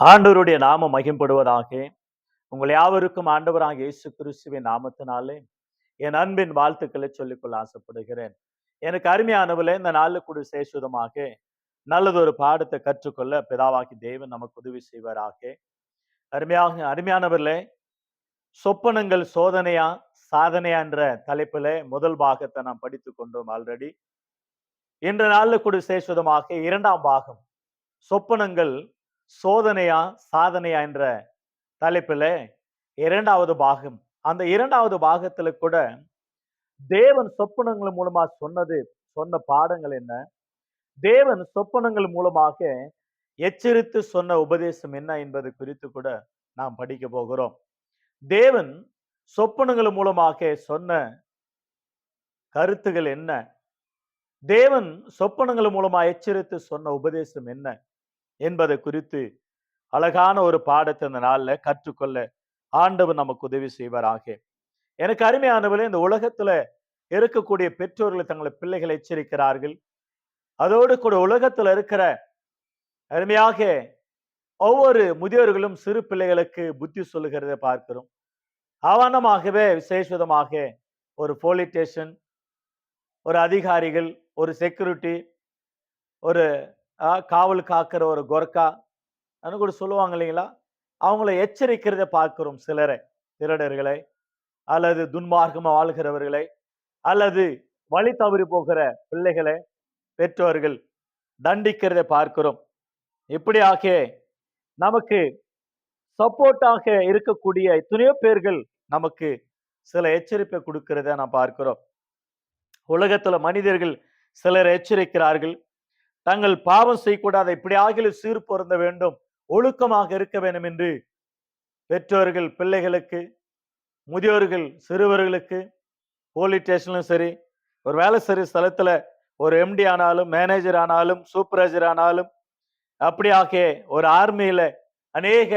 ஆண்டவருடைய நாமம் மகிம்படுவதாக. உங்கள் யாவருக்கும் ஆண்டவராக இயேசு கிறிஸ்துவின் நாமத்தினாலே என் அன்பின் வாழ்த்துக்களை சொல்லிக்கொள்ள ஆசைப்படுகிறேன். எனக்கு அருமையானவர்களே இந்த நாளில் கூட சேசுதமாக நல்லதொரு பாடத்தை கற்றுக்கொள்ள பிதாவாகி தேவன் நமக்கு உதவி செய்வாராக. அருமையாக அருமையானவர்களே சொப்பனங்கள் சோதனையா சாதனையா என்ற தலைப்பில் முதல் பாகத்தை நாம் படித்து கொண்டோம் ஆல்ரெடி இன்ற நாளில் கூட சேசுதமாக இரண்டாம் பாகம் சொப்பனங்கள் சோதனையா சாதனையா என்ற தலைப்பில் இரண்டாவது பாகம். அந்த இரண்டாவது பாகத்துல கூட தேவன் சொப்பனங்கள் மூலமா சொன்னது சொன்ன பாடங்கள் என்ன? தேவன் சொப்பனங்கள் மூலமாக எச்சரித்து சொன்ன உபதேசம் என்ன என்பது குறித்து கூட நாம் படிக்க போகிறோம். தேவன் சொப்பனங்கள் மூலமாக சொன்ன கருத்துகள் என்ன? தேவன் சொப்பனங்கள் மூலமா எச்சரித்து சொன்ன உபதேசம் என்ன? என்பதை குறித்து அழகான ஒரு பாடத்தை இந்த நாள்ல கற்றுக்கொள்ள ஆண்டவர் நமக்கு உதவி செய்வாராக. எனக்கு அருமையானவர்களே இந்த உலகத்துல இருக்கக்கூடிய பெற்றோர்கள் தங்களை பிள்ளைகளை எச்சரிக்கிறார்கள். அதோடு கூட உலகத்துல இருக்கிற அருமையாக ஒவ்வொரு முதியோர்களும் சிறு பிள்ளைகளுக்கு புத்தி சொல்லுகிறதை பார்க்கிறோம். அவனமாகவே விசேஷமாக ஒரு போலீஸ் ஸ்டேஷன் ஒரு அதிகாரிகள் ஒரு செக்யூரிட்டி ஒரு காவல் காக்கிற ஒரு கொர்க்கா அனு கூட சொல்லுவாங்க இல்லைங்களா? அவங்கள எச்சரிக்கிறதை பார்க்கிறோம் சிலரை திருடர்களை அல்லது துன்மார்க்கமாக வாழ்கிறவர்களை அல்லது வழி தவறி போகிற பிள்ளைகளை பெற்றோர்கள் தண்டிக்கிறதை பார்க்கிறோம். இப்படியாக நமக்கு சப்போர்ட்டாக இருக்கக்கூடிய எத்தனையோ பேர்கள் நமக்கு சில எச்சரிப்பை கொடுக்கிறத நான் பார்க்கிறோம். உலகத்துல மனிதர்கள் சிலர் எச்சரிக்கிறார்கள். தங்கள் பாவம் செய்யக்கூடாது இப்படி இப்படியாக சீர் பொருந்த வேண்டும். ஒழுக்கமாக இருக்க வேண்டும் என்று பெற்றோர்கள் பிள்ளைகளுக்கு முதியோர்கள் சிறுவர்களுக்கு போலீஸ் ஸ்டேஷன்லும் சரி ஒரு வேலை சரி ஸ்தலத்தில் ஒரு எம்டி ஆனாலும் மேனேஜர் ஆனாலும் சூப்பர்வைசர் ஆனாலும் அப்படியாக ஒரு ஆர்மியில அநேக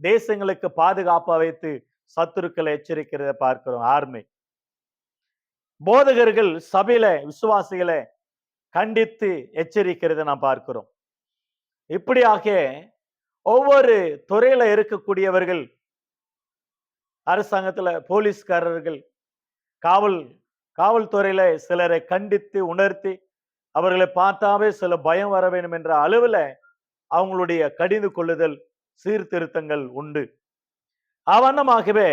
தேசங்களுக்கு பாதுகாப்பாக வைத்து சத்துருக்களை எச்சரிக்கிறத பார்க்கிறோம் ஆர்மி போதகர்கள் சபையில விசுவாசிகளை கண்டித்து எச்சரிக்கிறது நாம் பார்க்கிறோம். இப்படியாக ஒவ்வொரு துறையில இருக்கக்கூடியவர்கள் அரசாங்கத்துல போலீஸ்காரர்கள் காவல் காவல்துறையில சிலரை கண்டித்து உணர்த்தி அவர்களை பார்த்தாவே சில பயம் வர வேண்டும் என்ற அளவுல அவங்களுடைய கடிந்து கொள்ளுதல் சீர்திருத்தங்கள் உண்டு. அவண்ணமாகவே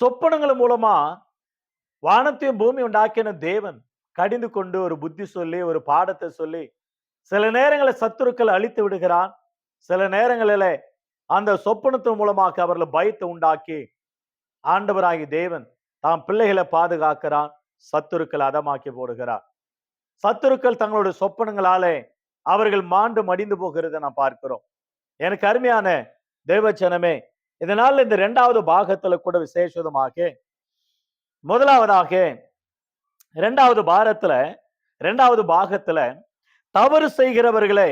சொப்பனங்கள் மூலமா வானத்தையும் பூமி உண்டாக்கின தேவன் கடிந்து கொண்டு ஒரு புத்தி சொல்லி ஒரு பாடத்தை சொல்லி சில நேரங்களில் சத்துருக்கள் அழித்து விடுகிறான். சில நேரங்களில அந்த சொப்பனத்தின் மூலமாக அவர்களை பயத்தை உண்டாக்கி ஆண்டவராகி தேவன் தாம் பிள்ளைகளை பாதுகாக்கிறான் சத்துருக்கள் அதமாக்கி போடுகிறார். சத்துருக்கள் தங்களுடைய சொப்பனங்களாலே அவர்கள் மாண்டு மடிந்து போகிறதை நாம் பார்க்கிறோம். எனக்கு அருமையான தேவச்சனமே இதனால் இந்த இரண்டாவது பாகத்துல கூட விசேஷமாக முதலாவதாக ரெண்டாவது பாரத்துல ரெண்டாவது பாகத்துல தவறு செய்கிறவர்களை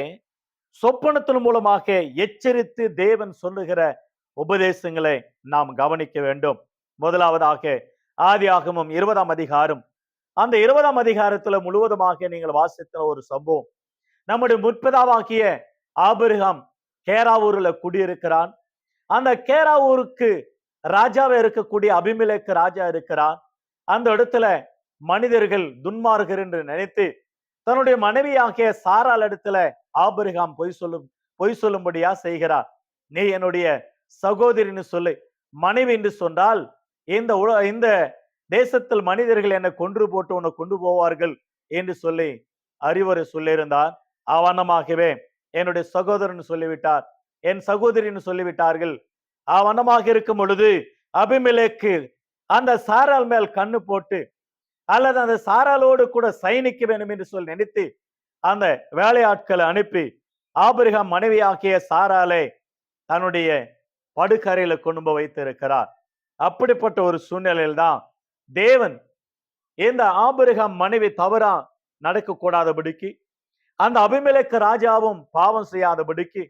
சொப்பனத்தின் மூலமாக எச்சரித்து தேவன் சொல்லுகிற உபதேசங்களை நாம் கவனிக்க வேண்டும். முதலாவதாக ஆதியாகமம் இருபதாம் அதிகாரம். அந்த இருபதாம் அதிகாரத்துல முழுவதுமாக நீங்கள் வாசித்த ஒரு சம்பவம். நம்முடைய முற்பதாவாகிய ஆபிரகாம் கேராவூர்ல குடியிருக்கிறான். அந்த கேராவூருக்கு ராஜாவை இருக்கக்கூடிய அபிமிலேக்கு ராஜா இருக்கிறான். அந்த இடத்துல மனிதர்கள் துன்மார்கர் என்று நினைத்து தன்னுடைய மனைவியாகிய சாரால் இடத்துல ஆபிரகாம் பொய் சொல்லும் பொய் சொல்லும்படியா செய்கிறார். நீ என்னுடைய சகோதரின்னு சொல்லு. மனைவி என்று சொன்னால் இந்த உல- இந்த தேசத்தில் மனிதர்கள் என்னை கொன்று போட்டு உன்னை கொண்டு போவார்கள் என்று சொல்லி அறிவுரை சொல்லியிருந்தார். அவனமாகவே என்னுடைய சகோதரன் சொல்லிவிட்டார். என் சகோதரின்னு சொல்லிவிட்டார்கள். அவனமாக இருக்கும் பொழுது அபிமிலேக்கு அந்த சாரால் மேல் கண்ணு போட்டு அல்லது அந்த சாராலோடு கூட சயனிக்க வேண்டும் என்று சொல்லி நினைத்து அந்த வேலையாட்களை அனுப்பி ஆபிரகாம் மனைவியாகிய சாராலை தன்னுடைய படுக்கரையில கொண்டு போய் வைத்திருக்கிறார். அப்படிப்பட்ட ஒரு சூழ்நிலையில் தான் தேவன் இந்த ஆபிரகாம் மனைவி தவறா நடக்கக்கூடாதபடிக்கு அந்த அபிமலைக்கு ராஜாவும் பாவம் செய்யாதபடிக்கு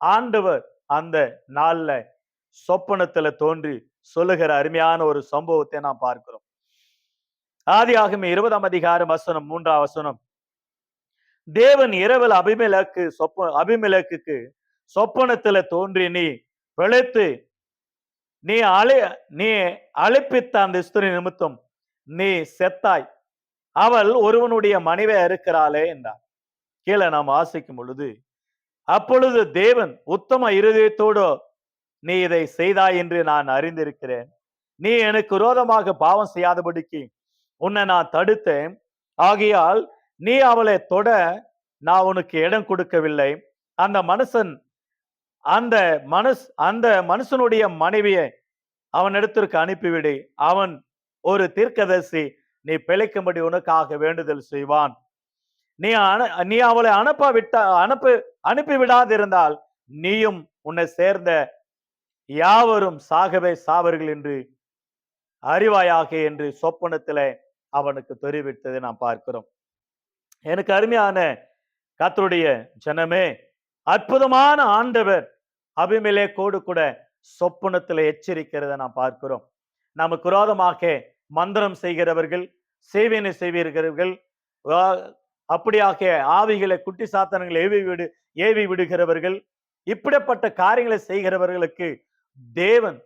ஆண்டவர் அந்த நாள்ல சொப்பனத்துல தோன்றி சொல்லுகிற அருமையான ஒரு சம்பவத்தை நாம் பார்க்கிறோம். ஆதியாகம இருபதாம் அதிகாரம் வசனம் மூன்றாம் வசனம். தேவன் இரவில் அபிமிலக்கு சொப்ப அபிமிலக்கு சொப்பனத்துல தோன்றி நீ பிழைத்து நீ அழை நீ அழைப்பித்த அந்த ஸ்திரி நிமித்தம் நீ செத்தாய். அவள் ஒருவனுடைய மனைவியா இருக்கிறாளே என்றார். கீழே நாம் வாசிக்கும் பொழுது அப்பொழுது தேவன் உத்தம இருதயத்தோடு நீ இதை செய்தாய் என்று நான் அறிந்திருக்கிறேன். நீ எனக்கு விரோதமாக பாவம் செய்யாதபடிக்கு உன்னை நான் தடுத்தேன். ஆகையால் நீ அவளை தொட நான் உனக்கு இடம் கொடுக்கவில்லை. அந்த மனுஷன் அந்த மனுஷ் அந்த மனுஷனுடைய மனைவியை அவன் இடத்திற்கு அனுப்பிவிடு. அவன் ஒரு தீர்க்கதரிசி. நீ பிழைக்கும்படி உனக்காக வேண்டுதல் செய்வான். நீ அனு- நீ அவளை அனுப்ப விட்ட அனுப்பி அனுப்பிவிடாதிருந்தால் நீயும் உன்னை சேர்ந்த யாவரும் சாகவே சாவர்கள் என்று அறிவாயாக என்று சொப்பனத்திலே அவனுக்கு தெரிவித்ததை நாம் பார்க்கிறோம். எனக்கு அருமையான கத்தருடைய ஜனமே அற்புதமான ஆண்டவர் அபிமெலேக்கோடு கூட சொப்பனத்தில் எச்சரிக்கிறதை நாம் பார்க்கிறோம். நமக்கு விரோதமாக மந்திரம் செய்கிறவர்கள் சேவினை செய்வீர்கள் அப்படியாக ஆவிகளை குட்டி சாத்தனங்களை ஏவி விடு ஏவி விடுகிறவர்கள் இப்படிப்பட்ட காரியங்களை செய்கிறவர்களுக்கு தேவன்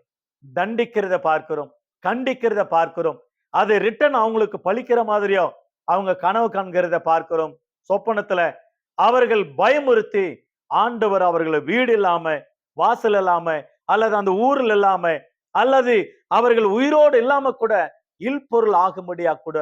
தண்டிக்கிறத பார்க்கிறோம் கண்டிக்கிறத பார்க்கிறோம். அது ரிட்டன் அவங்களுக்கு பழிக்கிற மாதிரியோ? அவங்க கனவு காண்கிறத பார்க்கிறோம். சொப்பனத்துல அவர்கள் பயமுறுத்தி ஆண்டவர் அவர்களை வீடு இல்லாம வாசல் இல்லாம அல்லது அந்த ஊரில் இல்லாம அல்லது அவர்கள் உயிரோடு இல்லாம கூட இல்பொருள் ஆகும்படியா கூட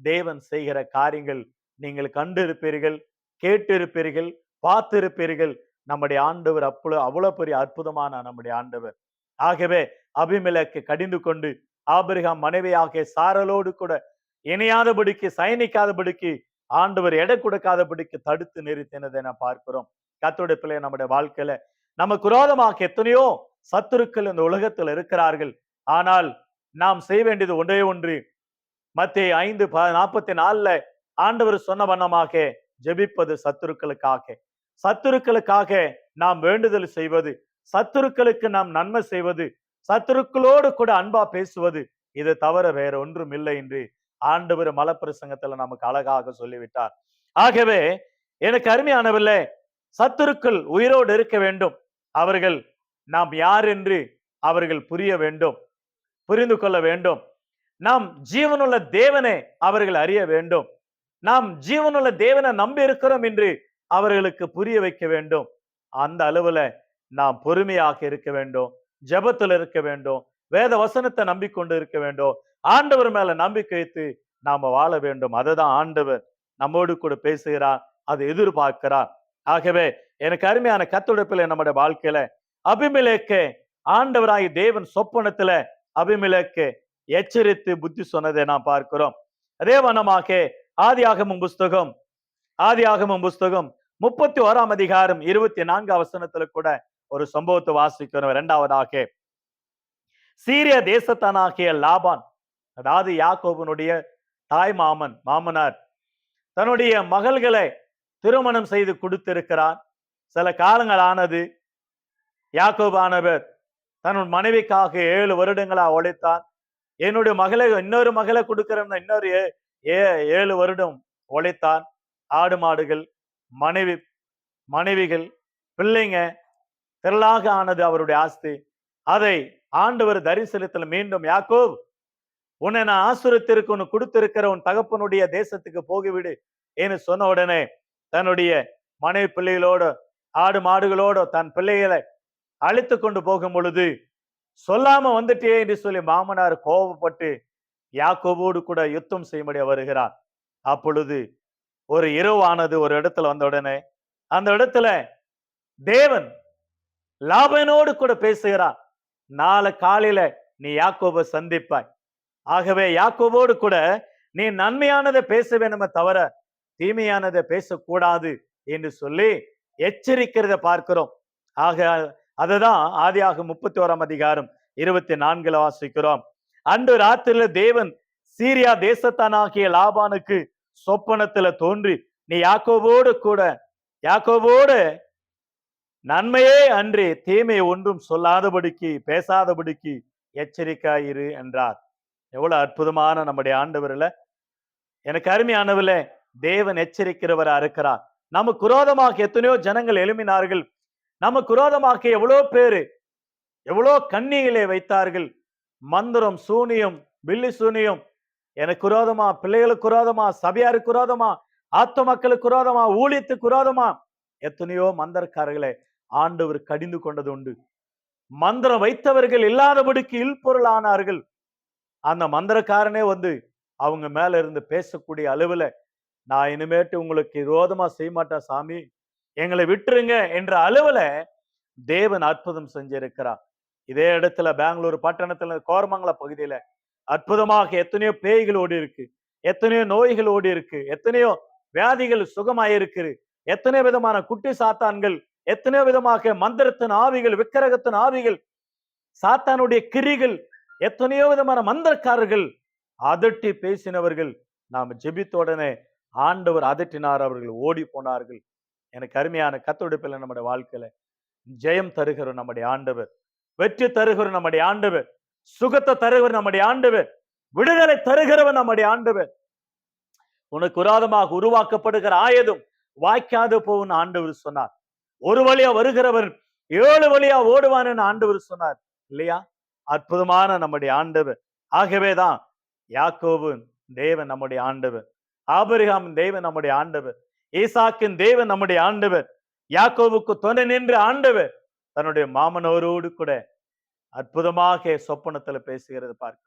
தேவன் செய்கிற காரியங்கள் நீங்கள் கண்டிருப்பீர்கள் கேட்டிருப்பீர்கள் பார்த்திருப்பீர்கள். நம்முடைய ஆண்டவர் அப்பளோ அவ்வளவு பெரிய அற்புதமான நம்முடைய ஆண்டவர். ஆகவே அபிமெலேக்கு கடிந்து கொண்டு ஆபிரகாம் மனைவியாகிய சாரலோடு கூட இணையாதபடிக்கு சயனிக்காதபடிக்கு ஆண்டவர் எடை கொடுக்காதபடிக்கு தடுத்து நிறுத்தினதை நான் பார்க்கிறோம். கத்தோட பிள்ளை நம்முடைய வாழ்க்கையில நமக்கு விரோதமாக எத்தனையோ சத்துருக்கள் இந்த உலகத்தில் இருக்கிறார்கள். ஆனால் நாம் செய்ய வேண்டியது ஒன்றே ஒன்று. மத்திய ஐந்து நாற்பத்தி நாலுல ஆண்டவர் சொன்ன வண்ணமாக ஜெபிப்பது சத்துருக்களுக்காக. சத்துருக்களுக்காக நாம் வேண்டுதல் செய்வது சத்துருக்களுக்கு நாம் நன்மை செய்வது சத்துருக்களோடு கூட அன்பா பேசுவது இது தவிர வேற ஒன்றும் இல்லை என்று ஆண்டவர் மலப்பிரசங்கத்துல நமக்கு அழகாக சொல்லிவிட்டார். ஆகவே எனக்கு அருமையானவில்லை சத்துருக்கள் உயிரோடு இருக்க வேண்டும். அவர்கள் நாம் யார் என்று அவர்கள் புரிய வேண்டும் புரிந்து கொள்ள வேண்டும். நாம் ஜீவனுள்ள தேவனை அவர்கள் அறிய வேண்டும். நாம் ஜீவனுள்ள தேவனை நம்பி இருக்கிறோம் என்று அவர்களுக்கு புரிய வைக்க வேண்டும். அந்த அளவுல நாம் பொறுமையாக இருக்க வேண்டும். ஜபத்தில் இருக்க வேண்டும். வேத வசனத்தை நம்பிக்கொண்டு இருக்க வேண்டும். ஆண்டவர் மேல நம்பிக்கை வைத்து நாம வாழ வேண்டும். அதுதான் ஆண்டவர் நம்மோடு கூட பேசுகிறார் அதை எதிர்பார்க்கிறார். ஆகவே எனக்கு அருமையான கத்துடைப்பில் நம்முடைய வாழ்க்கையில அபிமிலேக்கு ஆண்டவராகி தேவன் சொப்பனத்துல அபிமிலேக்கு எச்சரித்து புத்தி சொன்னதை நாம் பார்க்கிறோம். அதே வனமாக ஆதியாகமும் புஸ்தகம் ஆதியாகமும் புஸ்தகம் முப்பத்தி ஓராம் அதிகாரம் இருபத்தி நான்கு வசனத்துல கூட ஒரு சம்பவத்தை வாசிக்கிறோம் இரண்டாவதாக சீரிய தேசத்தானாகிய லாபான் அதாவது யாக்கோபனுடைய தாய் மாமன் மாமனார் தன்னுடைய மகள்களை திருமணம் செய்து கொடுத்திருக்கிறார். சில காலங்கள் ஆனது யாக்கோபானவர் தன் மனைவிக்காக ஏழு வருடங்களா உழைத்தான் என்னுடைய மகளை இன்னொரு மகளை கொடுக்கிறேன் இன்னொரு ஏ- ஏ- ஏழு வருடம் உழைத்தான் ஆடு மாடுகள் மனைவி மனைவிகள் பிள்ளைங்க திரளாக ஆனது அவருடைய ஆஸ்தி. அதை ஆண்டவர் தரிசனத்தில் மீண்டும் யாக்கோப் உன்னை நான் ஆசுரத்திற்கு உன் கொடுத்திருக்கிற உன் தகப்பனுடைய தேசத்துக்கு போகிவிடு என்று சொன்ன உடனே தன்னுடைய மனைவி பிள்ளைகளோடு ஆடு மாடுகளோடு தன் பிள்ளைகளை அழைத்து கொண்டு போகும் பொழுது சொல்லாம வந்துட்டே என்று சொல்லி மாமனார் கோபப்பட்டு யாக்கோவோடு கூட யுத்தம் செய்யும்படி வருகிறார். அப்பொழுது ஒரு இரவானது ஒரு இடத்துல வந்த உடனே அந்த இடத்துல தேவன் லாபனோடு கூட பேசுகிறார். நாளை காலையில நீ யாக்கோப சந்திப்பாய். ஆகவே யாக்கோபோடு கூட நீ நன்மையானதை பேச வேணுமே தவிர தீமையானதை பேசக்கூடாது என்று சொல்லி எச்சரிக்கிறத பார்க்கிறோம். ஆக அதுதான் ஆதியாக முப்பத்தி ஓராம் அதிகாரம் இருபத்தி நான்குல வாசிக்கிறோம். அன்று ராத்திரில தேவன் சீரியா தேசத்தானாகிய லாபானுக்கு சொப்பனத்துல தோன்றி நீ யாக்கோபோடு கூட யாக்கோபோடு நன்மையே அன்றி தீமை ஒன்றும் சொல்லாதபடிக்கு பேசாதபடிக்கு எச்சரிக்காயிரு என்றார். எவ்வளவு அற்புதமான நம்முடைய ஆண்டவர்ல. எனக்கு அருமையானவர்ல தேவன் எச்சரிக்கிறவரா இருக்கிறார். நம்ம குரோதமாக எத்தனையோ ஜனங்கள் எழுமினார்கள் நம்ம விரோதமாக எவ்வளோ பேரு எவ்வளோ கண்ணிகளை வைத்தார்கள். மந்திரம் சூனியம் பில்லி சூனியம். எனக்கு குரோதமா பிள்ளைகளுக்கு குரோதமா சபையாருக்கு குரோதமா ஆத்த மக்களுக்கு குரோதமா ஊழியத்துக்கு குரோதமா. எத்தனையோ மந்திரக்காரர்களை ஆண்டவர் கடிந்து கொண்டது உண்டு. மந்திரம் வைத்தவர்கள் இல்லாதபடிக்கு இல்பொருள் ஆனார்கள் அந்த மந்திரக்காரனே வந்து அவங்க மேல இருந்து பேசக்கூடிய அளவுல நான் இனிமேட்டு உங்களுக்கு விரோதமா செய்ய மாட்டேன் சாமி. எங்களை விட்டுருங்க என்ற அளவுல தேவன் அற்புதம் செஞ்சிருக்கிறார். இதே இடத்துல பெங்களூர் பட்டணத்துல கோரமங்கல பகுதியில அற்புதமாக எத்தனையோ பேய்கள் ஓடி இருக்கு. எத்தனையோ நோய்கள் ஓடி இருக்கு. எத்தனையோ வியாதிகள் சுகமாயிருக்கு எத்தனை விதமான குட்டி சாத்தான்கள் எத்தனையோ விதமாக மந்திரத்தின் ஆவிகள் விக்கிரகத்தின் ஆவிகள் சாத்தானுடைய கிரிகள் எத்தனையோ விதமான மந்திரக்காரர்கள் அதட்டி பேசினவர்கள் நாம் ஜெபித்தோடனே ஆண்டவர் அதட்டினார் அவர்கள் ஓடி போனார்கள். எனக்கு அருமையான கத்தொடுப்பில் நம்முடைய வாழ்க்கையில. ஜெயம் தருகிற நம்முடைய ஆண்டவர். வெற்றி தருகிற நம்முடைய ஆண்டவர். சுகத்தை தருகிற நம்முடைய ஆண்டவர். விடுதலை தருகிறவர் நம்முடைய ஆண்டவர். உனக்கு உராதமாக உருவாக்கப்படுகிற ஆயதும் வாய்க்காது போன்னு ஆண்டவர் சொன்னார். ஒரு வழியா வருகிறவர் ஏழு வழியா ஓடுவான்னு ஆண்டவர் சொன்னார். இல்லையா? அற்புதமான நம்முடைய ஆண்டவர். ஆகவேதான் யாக்கோபின் தேவன் நம்முடைய ஆண்டவர். ஆபிரகாமின் தேவன் நம்முடைய ஆண்டவர். ஈசாக்கின் தேவன் நம்முடைய ஆண்டவர். யாக்கோவுக்கு துணை நின்று ஆண்டவர் தன்னுடைய மாமனோரோடு கூட அற்புதமாக சொப்பனத்துல பேசுகிறது பார்க்க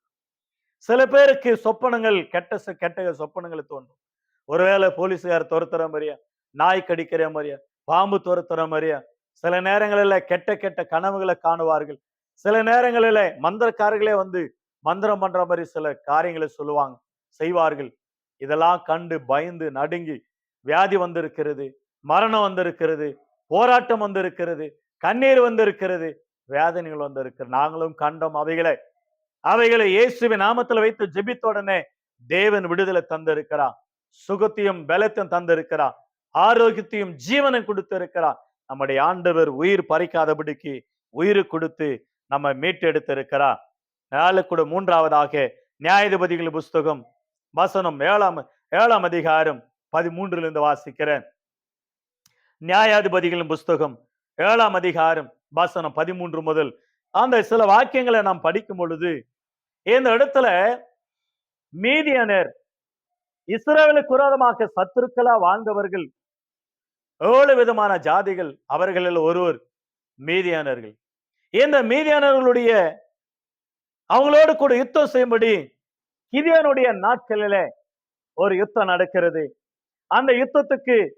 சில பேருக்கு சொப்பனங்கள் கெட்ட கெட்ட சொப்பனங்களை தோன்றும். ஒருவேளை போலீஸுகார் துரத்துற மாதிரியா? நாய் கடிக்கிற மாதிரியா? பாம்பு துரத்துற மாதிரியா? சில நேரங்களில் கெட்ட கெட்ட கனவுகளை காணுவார்கள். சில நேரங்களில மந்திரக்காரர்களே வந்து மந்திரம் பண்ற மாதிரி சில காரியங்களை சொல்லுவாங்க செய்வார்கள். இதெல்லாம் கண்டு பயந்து நடுங்கி வியாதி வந்திருக்கிறது மரணம் வந்திருக்கிறது போராட்டம் வந்திருக்கிறது கண்ணீர் வந்திருக்கிறது வேதனைகள் வந்திருக்கிறது. நாங்களும் கண்டோம் அவைகளை. அவைகளை இயேசுவின் நாமத்துல வைத்து ஜெபித்த உடனே தேவன் விடுதலை தந்திருக்கிறான் சுகத்தையும் பலத்தையும் தந்திருக்கிறான் ஆரோக்கியத்தையும் ஜீவனை கொடுத்திருக்கிறார் நம்முடைய ஆண்டவர் உயிர் பறிக்காதபடிக்கு உயிர் கொடுத்து நம்ம மீட்டெடுத்திருக்கிறார். நாலு கூட மூன்றாவதாக நியாயாதிபதிகள் புஸ்தகம் வசனம் ஏழாம் ஏழாம் அதிகாரம் பதிமூன்றிலிருந்து வாசிக்கிறேன். நியாயாதிபதிகளின் புஸ்தகம் ஏழாம் அதிகாரம் வசனம் பதிமூன்று முதல் அந்த சில வாக்கியங்களை நாம் படிக்கும் பொழுது இந்த இடத்துல மீதியனர் இஸ்ரேலுக்கு விரோதமாக சத்துருக்களா வாழ்ந்தவர்கள் ஏழு விதமான ஜாதிகள் அவர்களில் ஒருவர் மீதியானர்கள் இந்த மீதியானர்களுடைய அவங்களோடு கூட யுத்தம் செய்யும்படி கிதியானுடைய நாட்களில ஒரு யுத்தம் நடக்கிறது. அந்த யுத்தத்துக்கு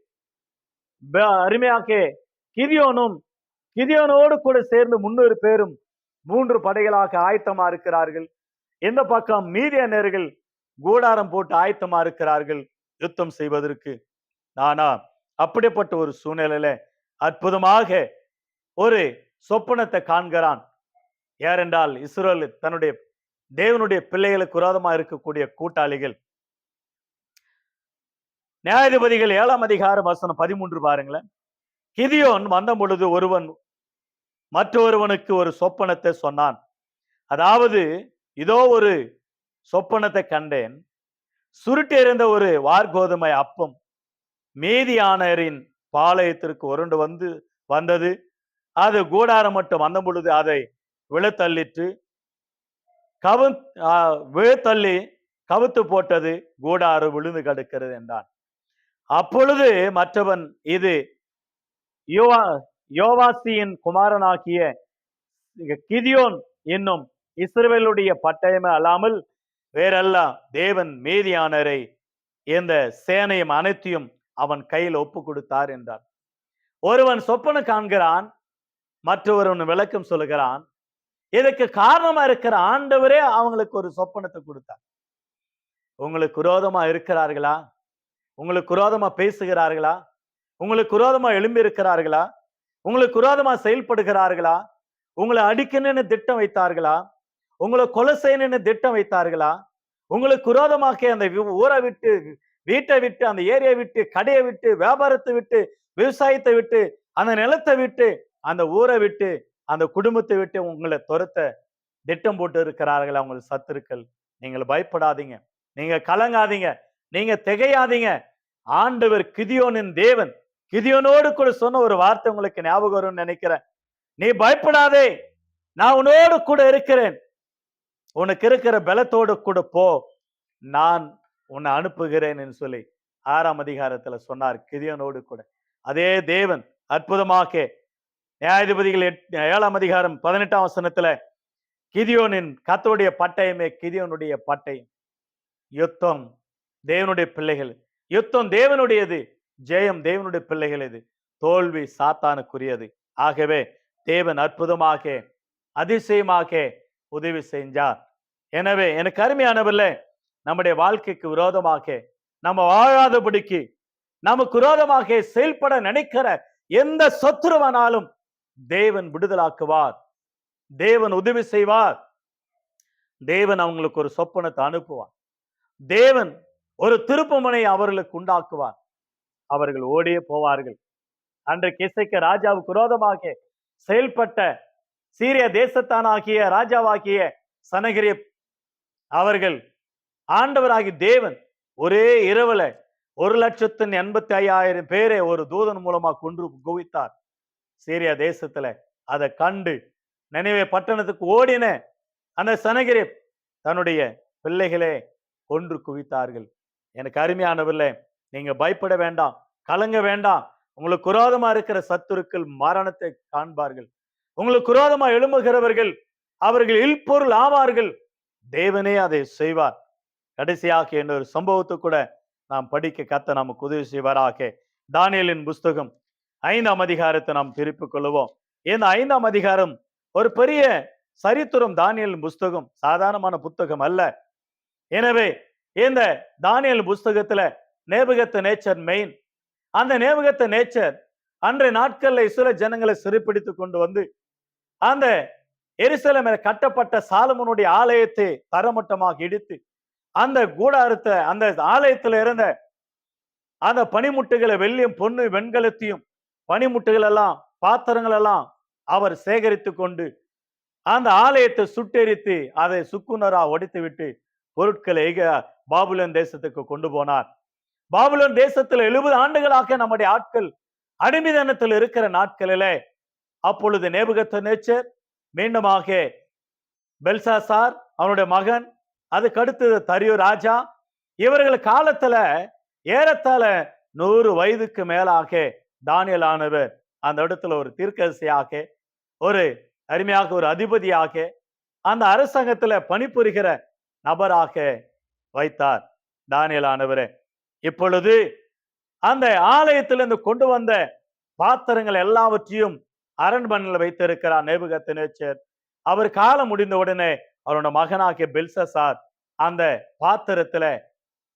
ப- அருமையாக கிதியோனும் கிதியோனோடு கூட சேர்ந்து முன்னூறு பேரும் மூன்று படைகளாக ஆயத்தமா இருக்கிறார்கள் இந்த பக்கம் மீதியானர்கள் கூடாரம் போட்டு ஆயத்தமா இருக்கிறார்கள் யுத்தம் செய்வதற்கு. ஆனா அப்படிப்பட்ட ஒரு சூழ்நிலையில அற்புதமாக ஒரு சொப்பனத்தை காண்கிறான். ஏனென்றால் இஸ்ரேல் தன்னுடைய தேவனுடைய பிள்ளைகளுக்கு விரோதமா இருக்கக்கூடிய கூட்டாளிகள். நியாயாதிபதிகள் ஏழாம் அதிகாரம் வசனம் பதிமூன்று பாருங்களேன். கிதியோன் வந்த பொழுது ஒருவன் மற்றொருவனுக்கு ஒரு சொப்பனத்தை சொன்னான். அதாவது இதோ ஒரு சொப்பனத்தை கண்டேன். சுருட்டிருந்த ஒரு வார்கோதுமை அப்பம். மீதியானரின் பாளையத்திற்கு உருண்டு வந்து வந்தது. அது கூடாரம் மட்டும் வந்த பொழுது அதை விழத்தள்ளிட்டு கவு விழுத்தள்ளி கவுத்து போட்டது கூடாறு விழுந்து கடுக்கிறது என்றான். அப்பொழுது மற்றவன் இது யோவா யோவாசியின் குமாரனாகிய கிதியோன் என்னும் இஸ்ரேலுடைய பட்டயமே அல்லாமல் வேறெல்லாம் தேவன் மீதியானரை இந்த சேனையும் அனைத்தையும் அவன் கையில் ஒப்பு கொடுத்தார் என்றார். ஒருவன் சொப்பனை காண்கிறான் மற்றொருவன் விளக்கம் சொல்லுகிறான். இதுக்கு காரணமா இருக்கிற ஆண்டவரே அவங்களுக்கு ஒரு சொப்பனத்தை கொடுத்தார். உங்களுக்கு விரோதமா இருக்கிறார்களா? உங்களுக்கு விரோதமா பேசுகிறார்களா? உங்களுக்கு விரோதமா எழும்பி இருக்கிறார்களா உங்களுக்கு விரோதமா செயல்படுகிறார்களா? உங்களை அடிக்கணும்னு திட்டம் வைத்தார்களா? உங்களை கொலை செய்யணும்னு திட்டம் வைத்தார்களா? உங்களுக்கு விரோதமாக்க அந்த ஊரை விட்டு வீட்டை விட்டு அந்த ஏரியை விட்டு கடையை விட்டு வியாபாரத்தை விட்டு விவசாயத்தை விட்டு அந்த நிலத்தை விட்டு அந்த ஊரை விட்டு அந்த குடும்பத்தை விட்டு உங்களை துரத்த திட்டம் போட்டு இருக்கிறார்கள். அவங்க சத்துருக்கள். நீங்கள் பயப்படாதீங்க. நீங்க கலங்காதீங்க. நீங்க திகையாதீங்க. ஆண்டவர் கிதியோனின் தேவன் கிதியோனோடு கூட சொன்ன ஒரு வார்த்தை உங்களுக்கு ஞாபகம் வரும்னு நினைக்கிறேன். நீ பயப்படாதே. நான் உன்னோடு கூட இருக்கிறேன். உனக்கு இருக்கிற பலத்தோடு கூட போ. நான் உன்னை அனுப்புகிறேன் என்று சொல்லி ஆறாம் அதிகாரத்துல சொன்னார் கிதியோனோடு கூட. அதே தேவன் அற்புதமாக நியாயாதிபதிகள் எட்- ஏழாம் அதிகாரம் பதினெட்டாம் வசனத்துல கிதியோனின் கத்தோடைய பட்டயமே கிதியோனுடைய பட்டயம் யுத்தம் தேவனுடைய பிள்ளைகள். யுத்தம் தேவனுடையது ஜெயம் தேவனுடைய பிள்ளைகள் இது. தோல்வி சாத்தானுக்குரியது. ஆகவே தேவன் அற்புதமாக அதிசயமாக உதவி செஞ்சார். எனவே எனக்கு அருமையானவர்கள நம்முடைய வாழ்க்கைக்கு விரோதமாக நம்ம வாழாதபடிக்கு நமக்கு விரோதமாக செயல்பட நினைக்கிற எந்த சத்துருவானாலும் தேவன் விடுதலாக்குவார். தேவன் உதவி செய்வார். தேவன் அவங்களுக்கு ஒரு சொப்பனத்தை அனுப்புவார். தேவன் ஒரு திருப்பமனை அவர்களுக்கு உண்டாக்குவார். அவர்கள் ஓடியே போவார்கள். அன்றைக்கு இசைக்க ராஜாவுக்கு விரோதமாக செயல்பட்ட சீரிய தேசத்தானாகிய ராஜாவாகிய சனகிரிய அவர்கள் ஆண்டவராகி தேவன் ஒரே இரவுல ஒரு லட்சத்து எண்பத்தி ஐயாயிரம் பேரை ஒரு தூதன் மூலமா கொன்று குவித்தார் சீரியா தேசத்துல அதை கண்டு நினைவே பட்டணத்துக்கு ஓடின அந்த சனகிரி தன்னுடைய பிள்ளைகளே கொன்று குவித்தார்கள். எனக்கு அருமையானவில்லை நீங்க பயப்பட வேண்டாம் கலங்க வேண்டாம். உங்களுக்கு குரோதமா இருக்கிற சத்துருக்கள் மரணத்தை காண்பார்கள். உங்களுக்கு குரோதமா எழும்புகிறவர்கள் அவர்கள் இல்பொருள் ஆவார்கள். தேவனே அதை செய்வார். கடைசியாக என்ற ஒரு சம்பவத்தை கூட நாம் படிக்க கத்த நமக்கு உதவி செய்வாராக. தானியலின் புஸ்தகம் ஐந்தாம் அதிகாரத்தை நாம் திருப்பிக் கொள்ளுவோம். இந்த ஐந்தாம் அதிகாரம் ஒரு பெரிய சரித்திரம் தானியலின் புஸ்தகம் சாதாரணமான புத்தகம் அல்ல. எனவே இந்த தானியல் புஸ்தகத்துல நேபகத்த நேச்சர் மெயின் அந்த நேபகத்த நேச்சர் அன்றைய நாட்கள்ல இசுல ஜனங்களை சிறைப்பிடித்து கொண்டு வந்து அந்த எருசலேமில் கட்டப்பட்ட சாலமனுடைய ஆலயத்தை தரமட்டமாக இடித்து அந்த கூடாரத்தை அந்த ஆலயத்துல இருந்த அந்த பனிமுட்டுகளை வெள்ளியும் பொண்ணு வெண்கலத்தையும் பனிமுட்டுகள் எல்லாம் பாத்திரங்கள் எல்லாம் அவர் சேகரித்து கொண்டு அந்த ஆலயத்தை சுட்டெரித்து அதை சுக்குனரா ஒடித்து விட்டு பொருட்களை பாபுலன் தேசத்துக்கு கொண்டு போனார். பாபுலன் தேசத்துல எழுபது ஆண்டுகளாக நம்முடைய ஆட்கள் அடிமைதனத்தில் இருக்கிற நாட்களிலே அப்பொழுது நேபுகத்த நேச்சர் மீண்டுமாக பெல்சாசார் அவனுடைய மகன் அதுக்கு அடுத்தது தரியு ராஜா இவர்கள் காலத்துல ஏறத்தாழ நூறு வயதுக்கு மேலாக தானியல் ஆனவர் அந்த இடத்துல ஒரு தீர்க்கரசியாக ஒரு அருமையாக ஒரு அதிபதியாக அந்த அரசாங்கத்துல பணிபுரிகிற நபராக வைத்தார் தானியல் ஆனவரை இப்பொழுது அந்த ஆலயத்திலிருந்து கொண்டு வந்த பாத்திரங்கள் எல்லாவற்றையும் அரண்மனையில் வைத்திருக்கிறார் நேபுகத்தினேச்சர் அவர் காலம் முடிந்த உடனே அவனோட மகனாகிய பெல்சசார் அந்த பாத்திரத்துல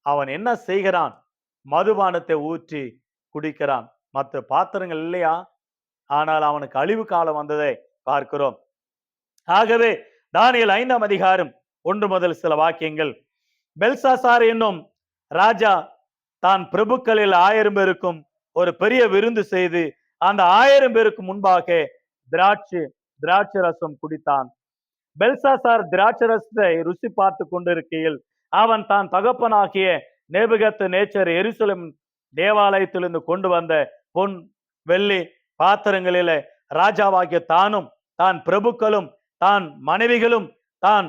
அவன் என்ன செய்கிறான்? மதுபானத்தை ஊற்றி குடிக்கிறான். மற்ற பாத்திரங்கள் இல்லையா? ஆனால் அவனுக்கு அழிவு காலம் வந்ததை பார்க்கிறோம். ஆகவே தானியல் ஐந்தாம் அதிகாரம் ஒன்று முதல் சில வாக்கியங்கள். பெல்சாசார் என்னும் ராஜா தான் பிரபுக்களில் ஆயிரம் பேருக்கும் ஒரு பெரிய விருந்து செய்து அந்த ஆயிரம் பேருக்கு முன்பாக திராட்சை திராட்சை ரசம் குடித்தான். பெல்சாசார் திராட்சரசத்தை ருசி பார்த்து கொண்டிருக்கையில் அவன் தான் தகப்பனாகிய நேபுகத்து நேச்சர் எருசலேம் தேவாலயத்திலிருந்து கொண்டு வந்த பொன் வெள்ளி பாத்திரங்களில ராஜாவாகிய தானும் தான் பிரபுக்களும் தான் மனைவிகளும் தான்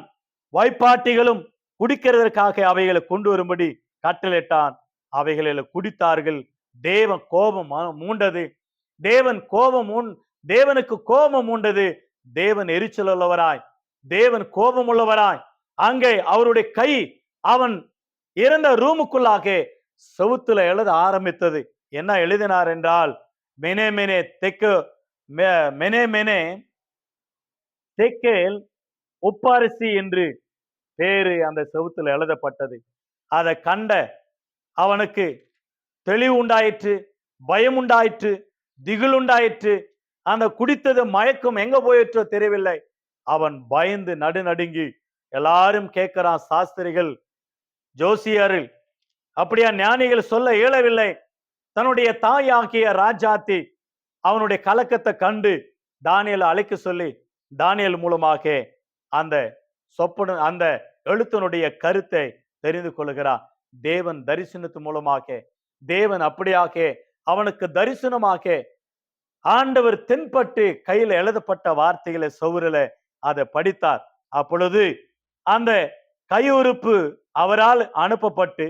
வைப்பாட்டிகளும் குடிக்கிறதற்காக அவைகளை கொண்டு வரும்படி கட்டளிட்டான் அவைகளில் குடித்தார்கள். தேவன் கோபம் மூண்டது. தேவன் கோபம் உண் தேவனுக்கு கோபம் உண்டது தேவன் எரிச்சல் உள்ளவராய் தேவன் கோபம் உள்ளவராய் அங்கே அவருடைய கை அவன் இறந்த ரூமுக்குள்ளாக செவுத்துல எழுத ஆரம்பித்தது. என்ன எழுதினார் என்றால் மெனே மெனே தெக்கு மெனே மெனே தெக்கேல் உப்பாரிசி என்று பேரு அந்த செவுத்துல எழுதப்பட்டது. அதை கண்ட அவனுக்கு தெளிவு உண்டாயிற்று பயம் உண்டாயிற்று திகில் உண்டாயிற்று. அந்த குடித்தது மயக்கம் எங்க போயிற்றோ தெரியவில்லை. அவன் பயந்து நடுநடுங்கி எல்லாரும் கேட்கிறான் சாஸ்திரிகள் ஜோசியரில் அப்படியா ஞானிகள் சொல்ல இயலவில்லை. தன்னுடைய தாயாகிய ராஜாத்தி அவனுடைய கலக்கத்தை கண்டு தானியல் அழைக்க சொல்லி தானியல் மூலமாக அந்த சொப்பன அந்த எழுத்தனுடைய கருத்தை தெரிந்து கொள்கிறார் தேவன் தரிசனத்து மூலமாக தேவன் அப்படியாக அவனுக்கு தரிசனமாக ஆண்டவர் தென்பட்டு கையில எழுதப்பட்ட வார்த்தைகளை சவுரில அதை படித்தார். அப்பொழுது அந்த கையுறுப்பு அவரால் அனுப்பப்பட்டு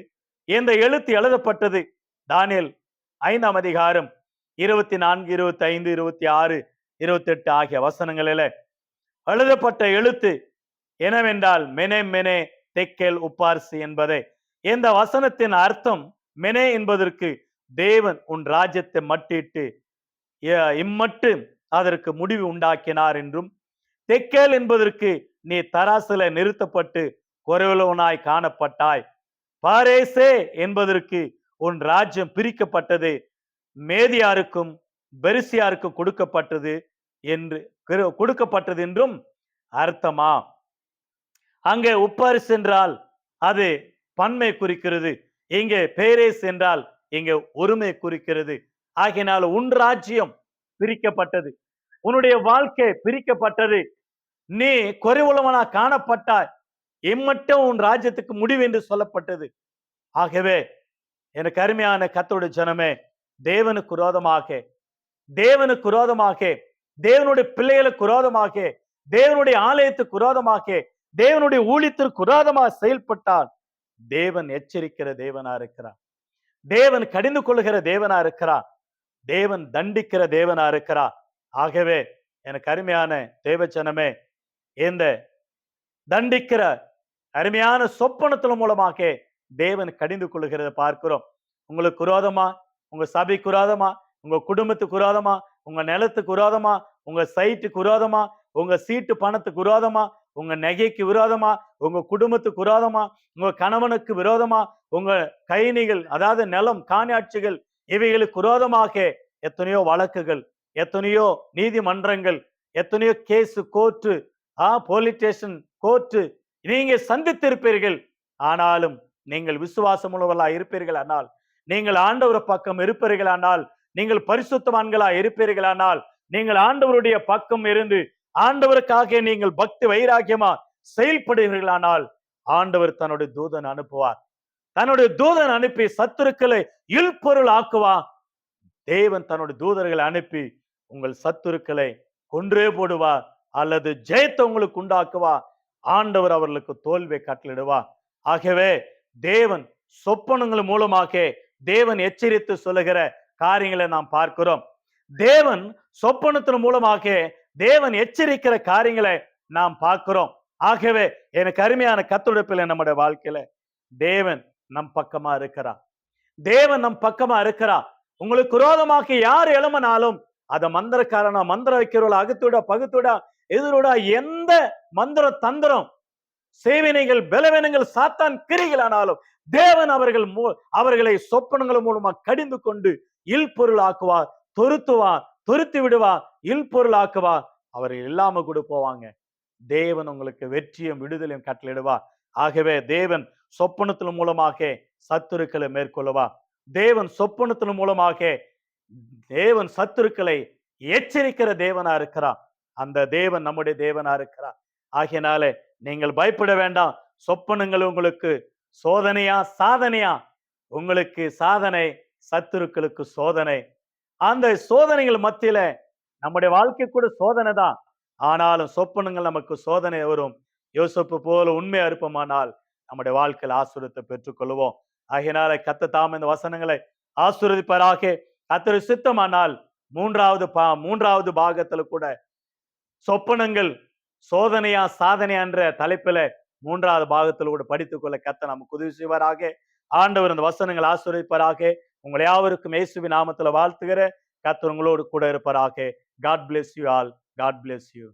இந்த எழுத்து எழுதப்பட்டது. தானியல் ஐந்தாம் அதிகாரம் இருபத்தி நான்கு இருபத்தி ஐந்து இருபத்தி ஆறு இருபத்தி எட்டு ஆகிய வசனங்களில எழுதப்பட்ட எழுத்து என்னவென்றால் மெனே மெனே தெக்கேல் உப்பார்சி என்பதை. இந்த வசனத்தின் அர்த்தம் மெனே என்பதற்கு தேவன் உன் ராஜ்யத்தை மட்டிட்டு இம்மட்டு அதற்கு முடிவு உண்டாக்கினார் என்றும் தெக்கேல் என்பதற்கு நீ தராசுல நிறுத்தப்பட்டு குறைவுள்ளவனாய் காணப்பட்டாய். பாரேசே என்பதற்கு உன் ராஜ்யம் பிரிக்கப்பட்டது. மேதியாருக்கும் பெருசியாருக்கும் கொடுக்கப்பட்டது என்று கொடுக்கப்பட்டது என்றும் அர்த்தமா? அங்கே உப்பாரிஸ் என்றால் அது பன்மை குறிக்கிறது. இங்கே பேரேஸ் என்றால் இங்கே ஒருமை குறிக்கிறது. ஆகையினால் உன் ராஜ்யம் பிரிக்கப்பட்டது. உன்னுடைய வாழ்க்கை பிரிக்கப்பட்டது. நீ குறைவுள்ளவனா காணப்பட்டாய். இம்மட்டும் உன் ராஜ்யத்துக்கு முடிவு என்று சொல்லப்பட்டது. ஆகவே எனக்கு அருமையான கத்தோட ஜனமே தேவனுக்கு குரோதமாக தேவனுக்கு குரோதமாக தேவனுடைய பிள்ளைகளுக்கு குரோதமாக தேவனுடைய ஆலயத்துக்கு குரோதமாக தேவனுடைய ஊழியத்திற்கு குரோதமாக செயல்பட்டால் தேவன் எச்சரிக்கிற தேவனா இருக்கிறார். தேவன் கடிந்து கொள்கிற தேவனா இருக்கிறார். தேவன் தண்டிக்கிற தேவனா இருக்கிறார். ஆகவே எனக்கு அருமையான தேவச்சனமே இந்த தண்டிக்கிற அருமையான சொப்பனத்தின் மூலமாக தேவன் கடிந்து கொள்ளுகிறத பார்க்கிறோம். உங்களுக்கு குரோதமா? உங்க சபைக்கு குரோதமா? உங்க குடும்பத்துக்கு குரோதமா? உங்க நிலத்துக்கு குரோதமா? உங்க சைட்டுக்கு குரோதமா? உங்க சீட்டு பணத்துக்கு விரோதமா உங்க நகைக்கு விரோதமா? உங்க குடும்பத்துக்கு விரோதமா உங்க கணவனுக்கு விரோதமா? உங்க கைனிகள் அதாவது நிலம் காணியாட்சிகள் இவைகளுக்கு விரோதமாக எத்தனையோ வழக்குகள் எத்தனையோ நீதிமன்றங்கள் எத்தனையோ கேஸு கோர்ட்டு ஆ போலீஸ் ஸ்டேஷன் கோர்ட்டு நீங்க சந்தித்திருப்பீர்கள். ஆனாலும் நீங்கள் விசுவாசம் உள்ளவர்களா இருப்பீர்கள் ஆனால் நீங்கள் ஆண்டவர் பக்கம் இருப்பீர்களானால் நீங்கள் பரிசுத்தவான்களா இருப்பீர்களானால் நீங்கள் ஆண்டவருடைய பக்கம் இருந்து ஆண்டவருக்காக நீங்கள் பக்தி வைராக்கியமா செயல்படுகிறீர்களானால் ஆண்டவர் தன்னுடைய தூதன் அனுப்புவார். தன்னுடைய தூதன் அனுப்பி சத்துருக்களை இல்பொருள் ஆக்குவா தேவன் தன்னுடைய தூதர்களை அனுப்பி உங்கள் சத்துருக்களை கொன்றே போடுவார் அல்லது ஜெயத்தை உங்களுக்கு உண்டாக்குவா ஆண்டவர் அவர்களுக்கு தோல்வியை கட்டளிடுவா ஆகவே தேவன் சொப்பனங்கள் மூலமாக தேவன் எச்சரித்து சொல்லுகிற காரியங்களை நாம் பார்க்கிறோம். தேவன் சொப்பனத்தின் மூலமாக தேவன் எச்சரிக்கிற காரியங்களை நாம் பார்க்கிறோம். ஆகவே எனக்கு அருமையான கத்துடைப்பில் நம்முடைய வாழ்க்கையில தேவன் நம் பக்கமா இருக்கிறா தேவன் நம் பக்கமா இருக்கிறா உங்களுக்கு விரோதமாக யார் எழுமனாலும் அத மந்திரக்காரனா மந்திரம் வைக்கிறவள அகத்துட பகுத்துடா எதிரோடா எந்த மந்திர தந்திரம் சேவினைகள் பலவீனங்கள் சாத்தான் கிரிகளானாலும் தேவன் அவர்கள் மூ- அவர்களை சொப்பனங்கள் மூலமா கடிந்து கொண்டு இல்பொருள் ஆக்குவார் தொருத்துவார் தொருத்தி விடுவார் இல்பொருள் ஆக்குவார். அவர்கள் இல்லாம கூட போவாங்க. தேவன் உங்களுக்கு வெற்றியும் விடுதலையும் கட்டளிடுவார் ஆகவே தேவன் சொப்பனத்தின் மூலமாக சத்துருக்களை மேற்கொள்ளுவார். தேவன் சொப்பனத்தின் மூலமாக தேவன் சத்துருக்களை எச்சரிக்கிற தேவனா இருக்கிறார். அந்த தேவன் நம்முடைய தேவனா இருக்கிறார். ஆகினாலே நீங்கள் பயப்பட வேண்டாம். சொப்பனங்கள் உங்களுக்கு சோதனையா சாதனையா? உங்களுக்கு சாதனை சத்துருக்களுக்கு சோதனை. அந்த சோதனைகள் மத்தியில நம்முடைய வாழ்க்கை கூட சோதனை தான். ஆனாலும் சொப்பனங்கள் நமக்கு சோதனை வரும். யோசப்பு போல உண்மை அறுப்பமானால் நம்முடைய வாழ்க்கையில் ஆசுரத்தை பெற்றுக்கொள்வோம். ஆகினால கத்த தாம இந்த வசனங்களை ஆசுரதிப்பராக கத்திர சித்தமானால் மூன்றாவது பா மூன்றாவது பாகத்துல கூட சொப்பனங்கள் சோதனையா சாதனையா என்ற தலைப்பில மூன்றாவது பாகத்தில் கூட படித்துக்கொள்ள கத்த நமக்கு உதவி செய்வாராக. ஆண்டவர் இந்த வசனங்கள் ஆசிரியப்பாராக. உங்களை யாவருக்கும் மேசுவி நாமத்துல வாழ்த்துகிற கத்தர் உங்களோடு கூட இருப்பாராக. God bless you all God bless you